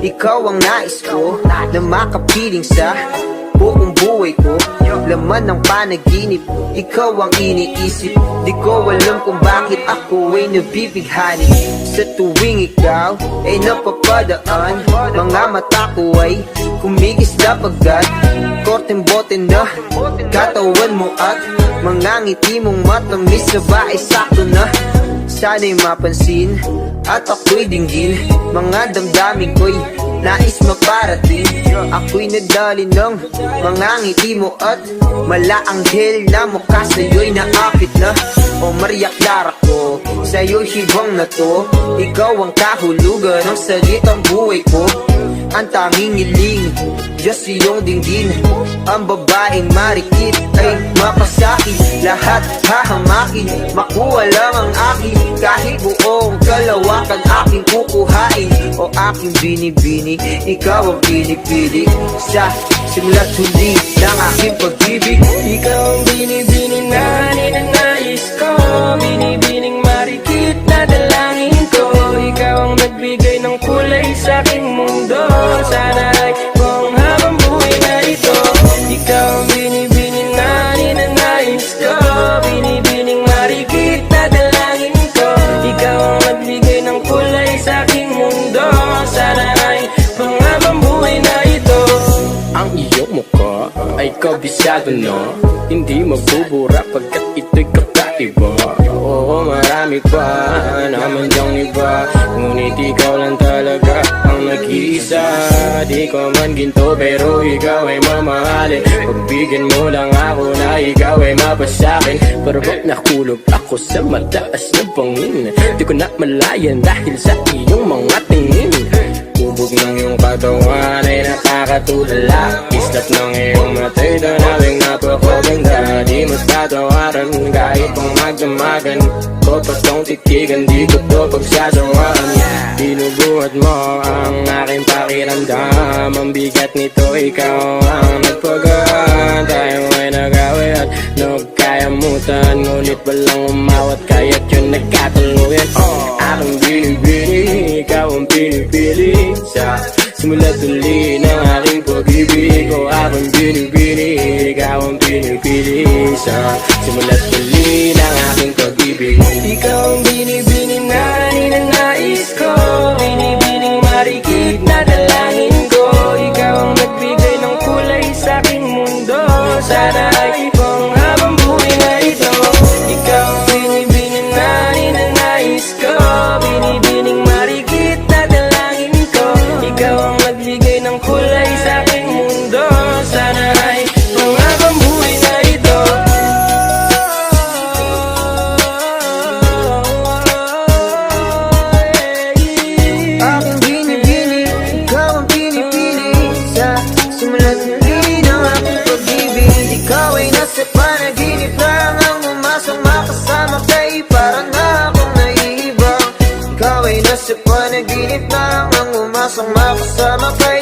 Ikaw ang nais ko Na makapiling sa buong buhay ko. Laman ng panaginip Ikaw ang iniisip. Di ko alam kung bakit ako ay nabibighani. Sa tuwing ikaw ay napapadaan Mga mata ko ay kumigis na pagkat Korteng bote na katawan mo at Mga ngiti mong matamis na ba ay sakto na Sana'y mapansin at ako'y dinggin. Mga damdamin ko'y nais maparating. Ako'y nadali ng mga ngiti mo at Malaanghel na mukha sa'yo'y naapit na. O Maria Clara ko, sa'yo'y hibang na to. Ikaw ang kahulugan ng salitang buhay ko. Ang tanging iling, Diyos iyong dinggin Ang babaeng marikit ay mapasakit. Lahat hahamakin, makuha lang ang akin. Kahit buong kalawakan aking kukuhain O aking binibini, ikaw ang pinipili Sa simula't huli ng aking pag-ibig. Ikaw ang binibining na ninanais ko Binibining mukha ay kabisado no? Hindi magbubura pagkat ito'y kakaiba Oo marami pa naman diyang iba. Ngunit ikaw lang talaga ang nag-iisa. Di ko man ginto pero ikaw ay mamahalin. Pagbigyan mo lang ako na ikaw ay mapasakin Pero ba't nakulog ako sa mataas na bangin? Di ko na malayan dahil sa iyong mga tingin Ubog ng iyong katawan ay nakakatulala. Islap ng iyong matay tanawing napakaganda. Di mas tatawaran kahit pang magdamagan Ko pa tong titigan di ko to pagsasawaan. Binubuhat mo ang aking pakiramdam. Ang bigat nito ikaw ang nagpagaan Tayo nagkayamutan Ngunit walang umawat kaya't yun nagkatuluyan. Aking binibini, ikaw ang pinipili. Sa simula't uli ng aking pag-ibig O aking binibini, ikaw ang pinipili. Sa simula't uli ng aking pag-ibig. Ikaw ang binibining na ninanais ko naiibang Ikaw